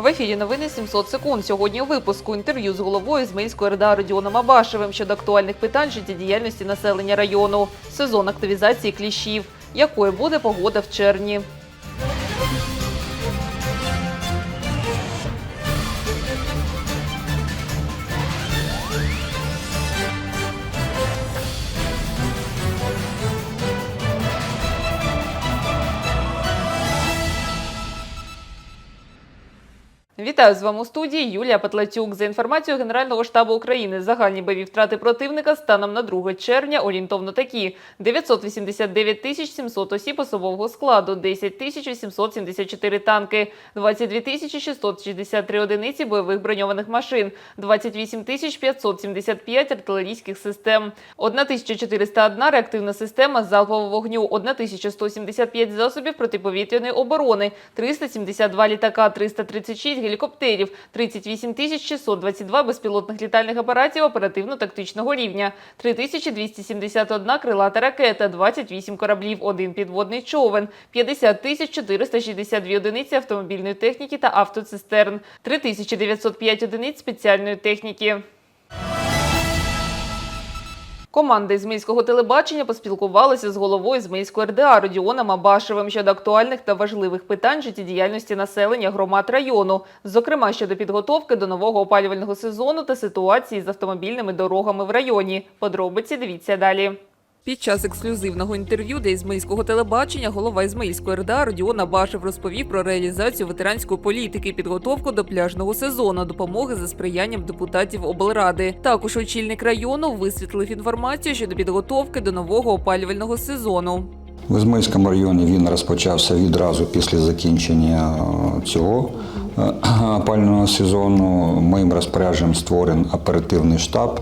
В ефірі новини 700 секунд. Сьогодні у випуску інтерв'ю з головою Змейської РДА Родіоном Абашевим щодо актуальних питань життєдіяльності населення району, сезон активізації кліщів, якою буде погода в червні. Вітаю з вами у студії Юлія Петлацюк. За інформацією Генерального штабу України, загальні бойові втрати противника станом на 2 червня орієнтовно такі: 989 тисяч 700 осіб особового складу, 10 тисяч 874 танки, 22 тисячі 663 одиниці бойових броньованих машин, 28 тисяч 575 артилерійських систем, 1401 реактивна система залпового вогню, 1175 засобів протиповітряної оборони, 372 літака, 336 гелікоптерів, 38 тисяч 622 безпілотних літальних апаратів оперативно-тактичного рівня, 3271 крилата ракета, 28 кораблів, 1 підводний човен, 50 тисяч 462 одиниці автомобільної техніки та автоцистерн, 3905 одиниць спеціальної техніки. Команда міського телебачення поспілкувалася з головою Ізмаїльської РДА Родіоном Абашевим щодо актуальних та важливих питань життєдіяльності населення громад району, зокрема щодо підготовки до нового опалювального сезону та ситуації з автомобільними дорогами в районі. Подробиці дивіться далі. Під час ексклюзивного інтерв'ю для Ізмаїльського телебачення голова Ізмаїльської РДА Родіон Абашев розповів про реалізацію ветеранської політики, підготовку до пляжного сезону, допомоги за сприянням депутатів облради. Також очільник району висвітлив інформацію щодо підготовки до нового опалювального сезону. В Ізмаїльському районі він розпочався відразу після закінчення е, цього е, опального сезону. Моїм розпорядженням створений оперативний штаб.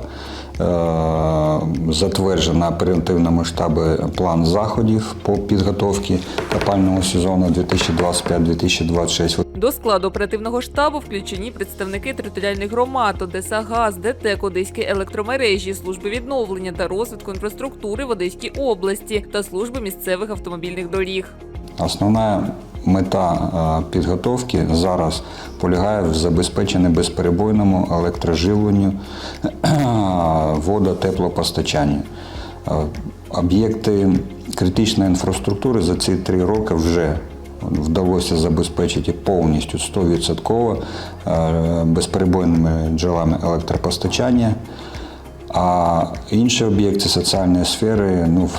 Е, Затверджено на оперативному штабі план заходів по підготовці опального сезону 2025-2026. До складу оперативного штабу включені представники територіальних громад, Одеса Газ, ДТЕК, Одеські електромережі, служби відновлення та розвитку інфраструктури в Одеській області та служби місцевих автомобільних доріг. Основна мета е, підготовки зараз полягає в забезпеченні безперебойному електроживленню, водо-теплопостачанню. Е, Об'єкти критичної інфраструктури за ці три роки вже вдалося забезпечити повністю 100% е, безперебойними джерелами електропостачання. А інші об'єкти соціальної сфери, ну,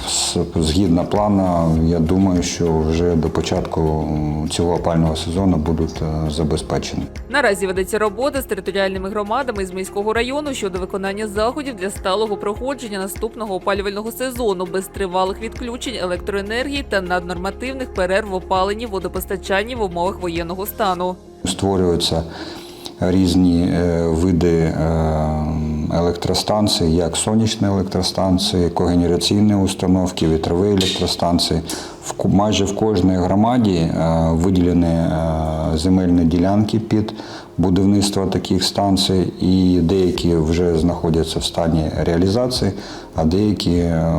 згідно плану, я думаю, що вже до початку цього опального сезону будуть е, забезпечені. Наразі ведеться робота з територіальними громадами з міського району щодо виконання заходів для сталого проходження наступного опалювального сезону без тривалих відключень електроенергії та наднормативних перерв в опаленні водопостачанні в умовах воєнного стану. Створюються різні е, види е, електростанцій, як сонячні електростанції, когенераційні установки, вітрові електростанції. В майже в кожній громаді е, виділені е, земельні ділянки під будівництво таких станцій, і деякі вже знаходяться в стані реалізації, а деякі е,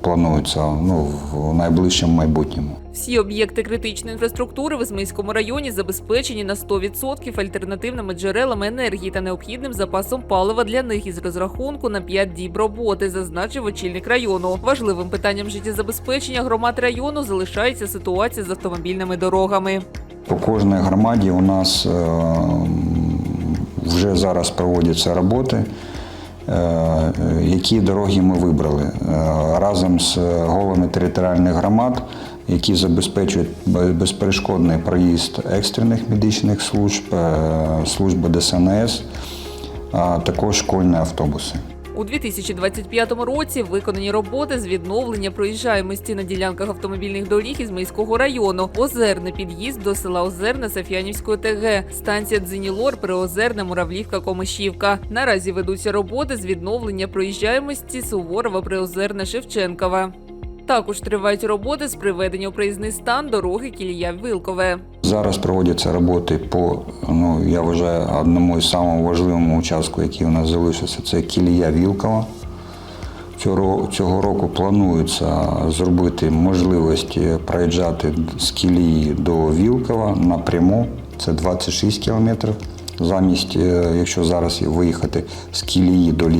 плануються ну, в найближчому майбутньому. Всі об'єкти критичної інфраструктури в Ізмаїльському районі забезпечені на 100% альтернативними джерелами енергії та необхідним запасом палива для них із розрахунку на 5 діб роботи, зазначив очільник району. Важливим питанням життєзабезпечення громад району залишається ситуація з автомобільними дорогами. По кожній громаді у нас е, вже зараз проводяться роботи. Е, Які дороги ми вибрали Е, разом з головами територіальних громад, які забезпечують бе- безперешкодний проїзд екстрених медичних служб, е, служби ДСНС, а також школьні автобуси. У 2025 році виконані роботи з відновлення проїжджаємості на ділянках автомобільних доріг із Мийського району, Озерне під'їзд до села Озерне Саф'янівської ТГ, станція Дзинілор, Приозерне, Муравлівка, Комишівка. Наразі ведуться роботи з відновлення проїжджаємості Суворова, Приозерне, Шевченкова. Також тривають роботи з приведення у проїзний стан дороги Кілія-Вилкове. Зараз проводяться роботи по, ну я вважаю, одному із самого важливому участку, який у нас залишився, це Кілія Вілкова. Цього, року планується зробити можливість проїжджати з Кілії до Вілкова напряму. Це 26 кілометрів. Замість, е, якщо зараз виїхати з Кілії до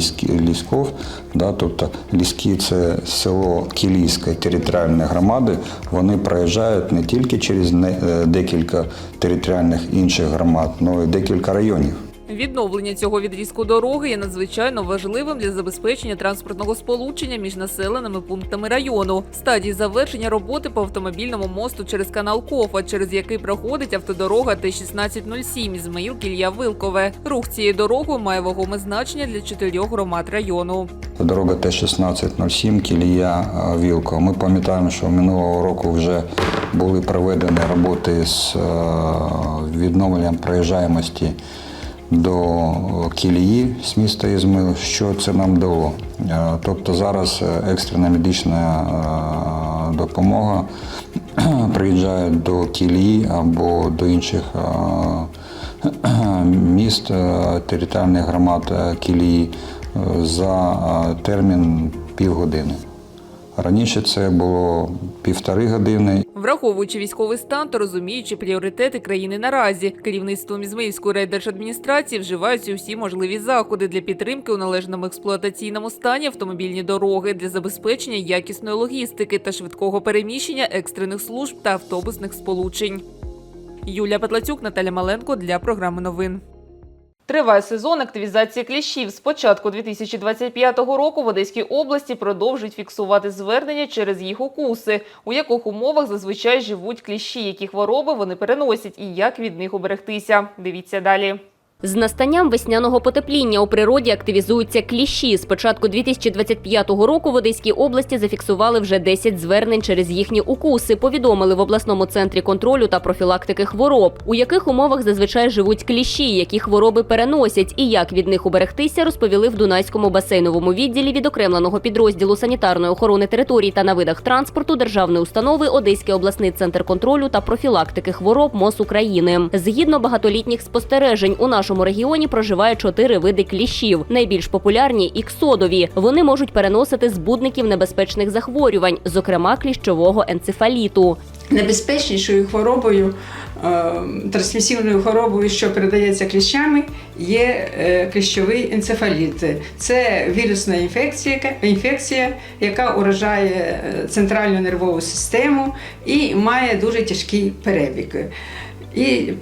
Лісков, да, тобто Ліски це село Кілійської територіальної громади, вони проїжджають не тільки через е, декілька територіальних інших громад, але й декілька районів. Відновлення цього відрізку дороги є надзвичайно важливим для забезпечення транспортного сполучення між населеними пунктами району. Стадії завершення роботи по автомобільному мосту через канал Кофа, через який проходить автодорога Т-1607 Ізмаїл Кілля Вилкове. Рух цією дорогою має вагоме значення для чотирьох громад району. Дорога Т-1607, Кілія Вілко. Ми пам'ятаємо, що минулого року вже були проведені роботи з е, відновленням проїжджаємості до Кілії з міста Ізмил. Що це нам дало? Е, Тобто зараз е, екстрена медична е, допомога приїжджає до Кілії або до інших міст територіальних громад Кілії за термін півгодини. Раніше це було півтори години. Враховуючи військовий стан та розуміючи пріоритети країни наразі, керівництвом Ізмаїльської райдержадміністрації вживаються усі можливі заходи для підтримки у належному експлуатаційному стані автомобільні дороги для забезпечення якісної логістики та швидкого переміщення екстрених служб та автобусних сполучень. Юлія Петлацюк, Наталя Маленко для програми новин. Триває сезон активізації кліщів. З початку 2025 року в Одеській області продовжують фіксувати звернення через їх укуси, у яких умовах зазвичай живуть кліщі, які хвороби вони переносять і як від них уберегтися. Дивіться далі. З настанням весняного потепління у природі активізуються кліщі. З початку 2025 року в Одеській області зафіксували вже 10 звернень через їхні укуси. Повідомили в обласному центрі контролю та профілактики хвороб, у яких умовах зазвичай живуть кліщі, які хвороби переносять, і як від них уберегтися, розповіли в Дунайському басейновому відділі відокремленого підрозділу санітарної охорони територій та на видах транспорту державної установи Одеський обласний центр контролю та профілактики хвороб МОЗ України. Згідно багатолітніх спостережень, у нашому регіоні проживає чотири види кліщів. Найбільш популярні іксодові. Вони можуть переносити збудників небезпечних захворювань, зокрема кліщового енцефаліту. Небезпечнішою хворобою, е, трансмісивною хворобою, що передається кліщами, є е, кліщовий енцефаліт. Це вірусна інфекція, інфекція, яка уражає е, центральну нервову систему і має дуже тяжкий перебіг. І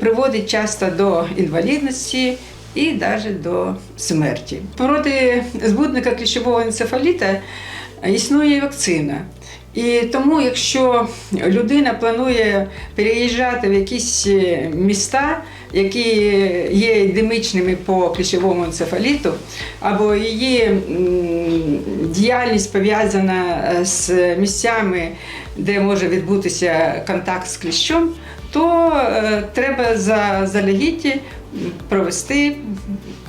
приводить часто до інвалідності і навіть до смерті. Проти збудника кліщового енцефаліта існує вакцина. І тому, якщо людина планує переїжджати в якісь е, міста, які є ендемічними по кліщовому енцефаліту, або її діяльність пов'язана з місцями, де може відбутися контакт з кліщом, то е, треба за залегіті провести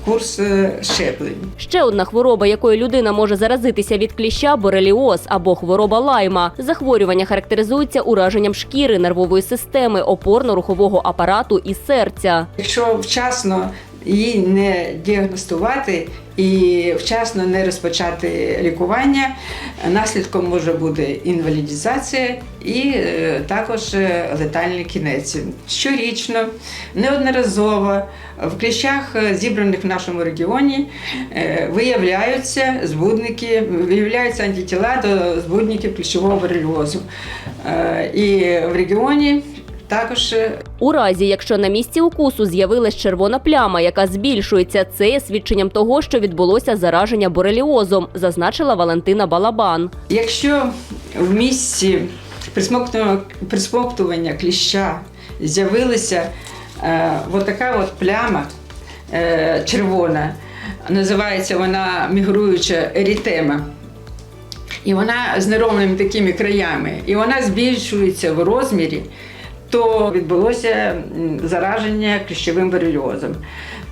курс е, щеплень. Ще одна хвороба, якою людина може заразитися від кліща бореліоз або хвороба лайма. Захворювання характеризується ураженням шкіри, нервової системи, опорно-рухового апарату і серця. Якщо вчасно її не діагностувати і вчасно не розпочати лікування, наслідком може бути інвалідізація і е, також е, летальний кінець. Щорічно, неодноразово в кліщах, е, зібраних в нашому регіоні, виявляються збудники, виявляються антитіла до збудників кліщового борельозу. І в регіоні також е, У разі, якщо на місці укусу з'явилась червона пляма, яка збільшується, це є свідченням того, що відбулося зараження бореліозом, зазначила Валентина Балабан. Якщо в місці присмоктування, кліща з'явилася е, така от пляма е, червона, називається вона мігруюча ерітема. І вона з неровними такими краями, і вона збільшується в розмірі, то відбулося зараження кліщовим борельозом.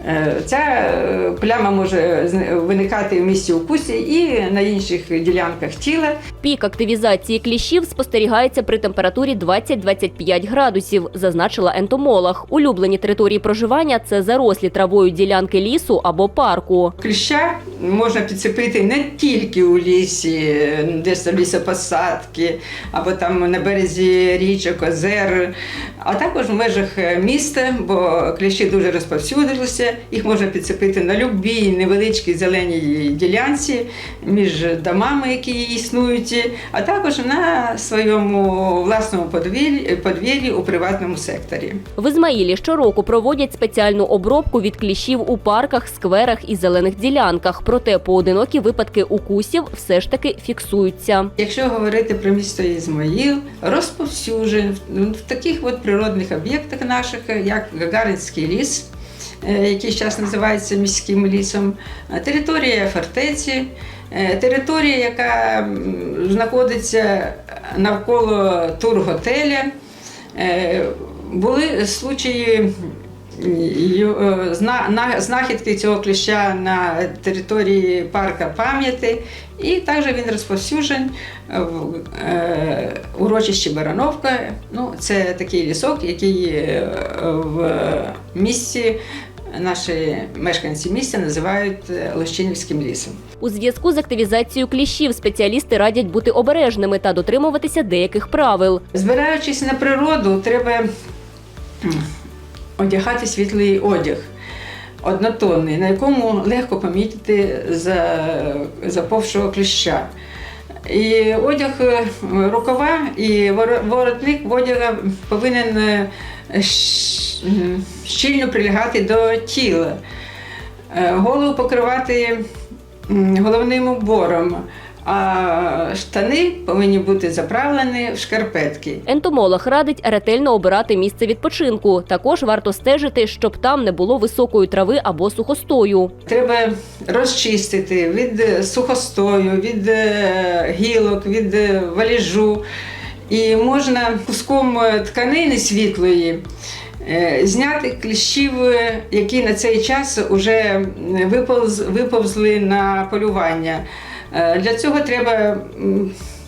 Е, Ця е, пляма може виникати в місці укусі і на інших ділянках тіла. Пік активізації кліщів спостерігається при температурі 20-25 градусів, зазначила ентомолог. Улюблені території проживання це зарослі травою ділянки лісу або парку. Кліща можна підцепити не тільки у лісі, десь там лісопосадки, або там на березі річок, озер, а також в межах міста, бо кліщі дуже розповсюдилися. Їх можна підцепити на любій невеличкій зеленій ділянці між домами, які існують, а також на своєму власному подвір'ї подвір'ї у приватному секторі. В Ізмаїлі щороку проводять спеціальну обробку від кліщів у парках, скверах і зелених ділянках. Проте поодинокі випадки укусів все ж таки фіксуються. Якщо говорити про місто Ізмаїл, розповсюджен в- таких от природних об'єктах наших, як Гагаринський ліс, який зараз називається міським лісом, е, територія фортеці, е, територія, яка знаходиться навколо турготеля. Е, Були случаї е, знахідки цього кліща на території парка пам'яті, і також він розповсюджен в е, урочищі Барановка. Ну, це такий лісок, який е, в місті наші мешканці місця називають е, Лощинівським лісом. У зв'язку з активізацією кліщів спеціалісти радять бути обережними та дотримуватися деяких правил. Збираючись на природу, треба одягати світлий одяг. Однотонний, на якому легко помітити за, заповшого кліща. І одяг, е, рукава і воро- воротник в одяга повинен е, щільно прилягати до тіла. Е, Голову покривати головним убором, а штани повинні бути заправлені в шкарпетки. Ентомолог радить ретельно обирати місце відпочинку. Також варто стежити, щоб там не було високої трави або сухостою. Треба розчистити від е, сухостою, від е, гілок, від валіжу. І можна куском тканини світлої зняти кліщів, е, які на цей час вже виповз, виповзли на полювання. Е, Для цього треба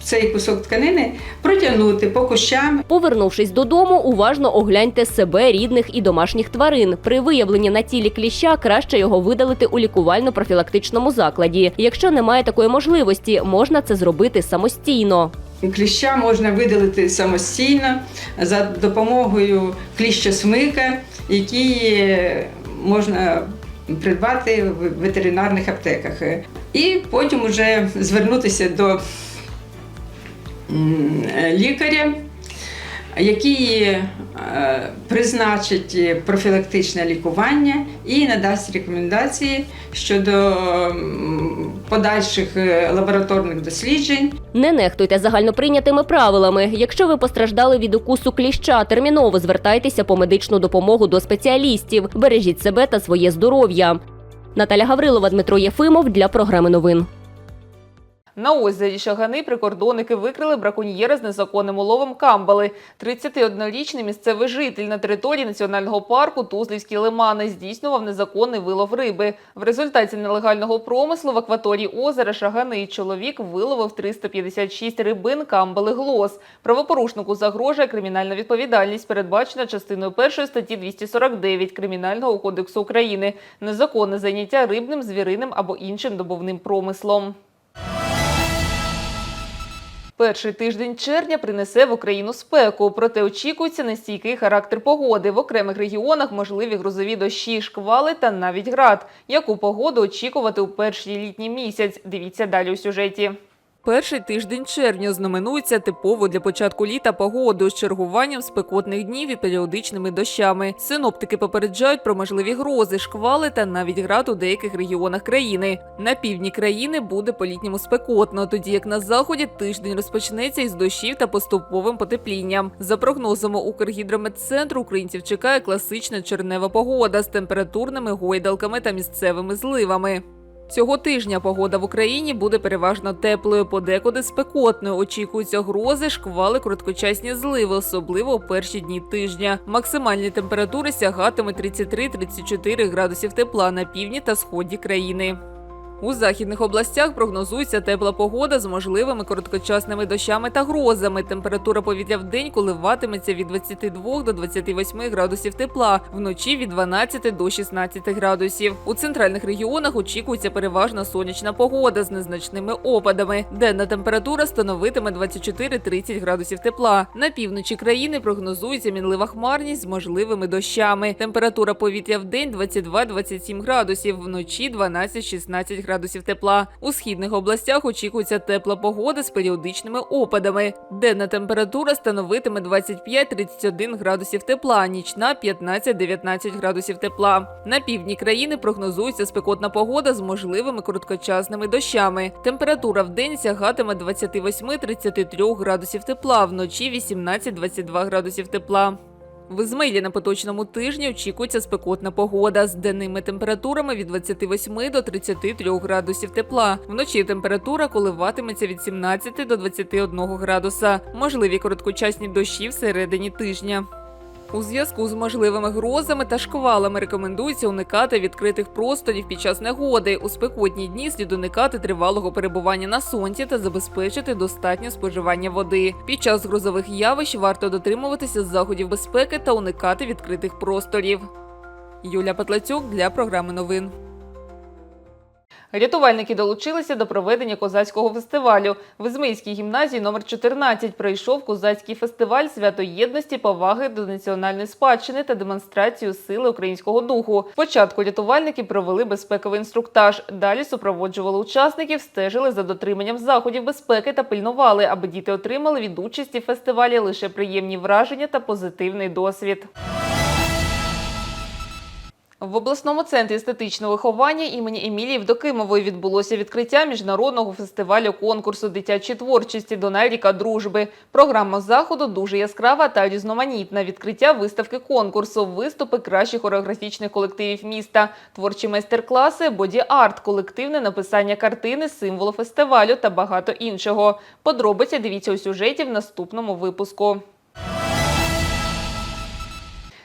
цей кусок тканини протягнути по кущам Повернувшись додому, уважно огляньте себе, рідних і домашніх тварин. При виявленні на тілі кліща краще його видалити у лікувально-профілактичному закладі. Якщо немає такої можливості, можна це зробити самостійно. Кліща можна видалити самостійно за допомогою кліщосмика, який е, можна придбати в ветеринарних аптеках. І потім вже звернутися до лікаря, який е, призначить профілактичне лікування і надасть рекомендації щодо подальших е, лабораторних досліджень. Не нехтуйте загальноприйнятими правилами. Якщо ви постраждали від укусу кліща, терміново звертайтеся по медичну допомогу до спеціалістів. Бережіть себе та своє здоров'я. Наталя Гаврилова, Дмитро Єфимов для програми новин. На озері Шагани прикордонники викрили браконьєра з незаконним уловом камбали. 31-річний місцевий житель на території національного парку Тузлівські лимани здійснював незаконний вилов риби. В результаті нелегального промислу в акваторії озера Шагани чоловік виловив 356 рибин камбали глос. Правопорушнику загрожує кримінальна відповідальність, передбачена частиною першої статті 249 Кримінального кодексу України. Незаконне заняття рибним, звіриним або іншим добувним промислом. Перший тиждень червня принесе в Україну спеку, проте очікується нестійкий характер погоди. В окремих регіонах можливі грозові дощі, шквали та навіть град. Яку погоду очікувати у перший літній місяць? Дивіться далі у сюжеті. Перший тиждень червня знаменується типово для початку літа погодою з чергуванням спекотних днів і періодичними дощами. Синоптики попереджають про можливі грози, шквали та навіть град у деяких регіонах країни. На півдні країни буде по-літньому спекотно, тоді як на заході тиждень розпочнеться із дощів та поступовим потеплінням. За прогнозами Укргідрометцентру українців чекає класична чернева погода з температурними гойдалками та місцевими зливами. Цього тижня погода в Україні буде переважно теплою, подекуди спекотною. Очікуються грози, шквали, короткочасні зливи, особливо у перші дні тижня. Максимальні температури сягатимуть 33-34 градусів тепла на півдні та сході країни. У західних областях прогнозується тепла погода з можливими короткочасними дощами та грозами. Температура повітря в день коливатиметься від 22 до 28 градусів тепла, вночі від 12 до 16 градусів. У центральних регіонах очікується переважно сонячна погода з незначними опадами. Денна температура становитиме 24-30 градусів тепла. На півночі країни прогнозується мінлива хмарність з можливими дощами. Температура повітря в день 22-27 градусів, вночі 12-16 градусів тепла. У східних областях очікується тепла погода з періодичними опадами. Денна температура становитиме 25-31 градусів тепла, нічна 15-19 градусів тепла. На півдні країни прогнозується спекотна погода з можливими короткочасними дощами. Температура в день сягатиме 28-33 градусів тепла, вночі 18-22 градусів тепла. В Ізмаїлі на поточному тижні очікується спекотна погода з денними температурами від 28 до 33 градусів тепла. Вночі температура коливатиметься від 17 до 21 градуса. Можливі короткочасні дощі всередині тижня. У зв'язку з можливими грозами та шквалами рекомендується уникати відкритих просторів під час негоди. У спекотні дні слід уникати тривалого перебування на сонці та забезпечити достатнє споживання води. Під час грозових явищ варто дотримуватися заходів безпеки та уникати відкритих просторів. Юля Петлацюк для програми новин. Рятувальники долучилися до проведення козацького фестивалю. В Ізмаїльській гімназії номер 14 пройшов козацький фестиваль свято єдності, поваги до національної спадщини та демонстрацію сили українського духу. Спочатку рятувальники провели безпековий інструктаж. Далі супроводжували учасників, стежили за дотриманням заходів безпеки та пильнували, аби діти отримали від участі в фестивалі лише приємні враження та позитивний досвід. В обласному центрі естетичного виховання імені Емілії Вдокимової відбулося відкриття міжнародного фестивалю конкурсу дитячої творчості Донай ріка дружби. Програма заходу дуже яскрава та різноманітна. Відкриття виставки конкурсу, виступи кращих хореографічних колективів міста, творчі майстер-класи, боді-арт, колективне написання картини, символу фестивалю та багато іншого. Подробиці дивіться у сюжеті в наступному випуску.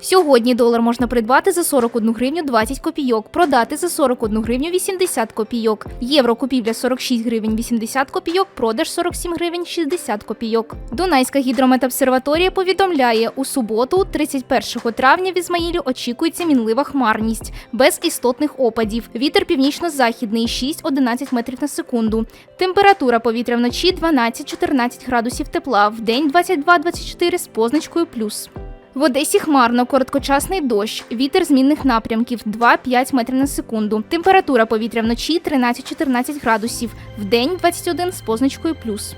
Сьогодні долар можна придбати за 41 гривню 20 копійок, продати за 41 гривню 80 копійок. Євро купівля 46 гривень 80 копійок, продаж 47 гривень 60 копійок. Дунайська гідрометобсерваторія повідомляє, у суботу, 31 травня в Ізмаїлі очікується мінлива хмарність, без істотних опадів. Вітер північно-західний 6-11 метрів на секунду. Температура повітря вночі 12-14 градусів тепла, в день 22-24 з позначкою плюс. В Одесі хмарно, короткочасний дощ, вітер змінних напрямків 2-5 метрів на секунду. Температура повітря вночі 13-14 градусів, в день 21 з позначкою плюс.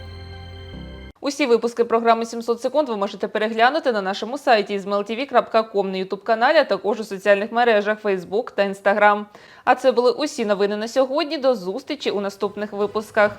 Усі випуски програми 700 секунд ви можете переглянути на нашому сайті izmailtv.com на ютуб-каналі, а також у соціальних мережах Facebook та Instagram. А це були усі новини на сьогодні. До зустрічі у наступних випусках.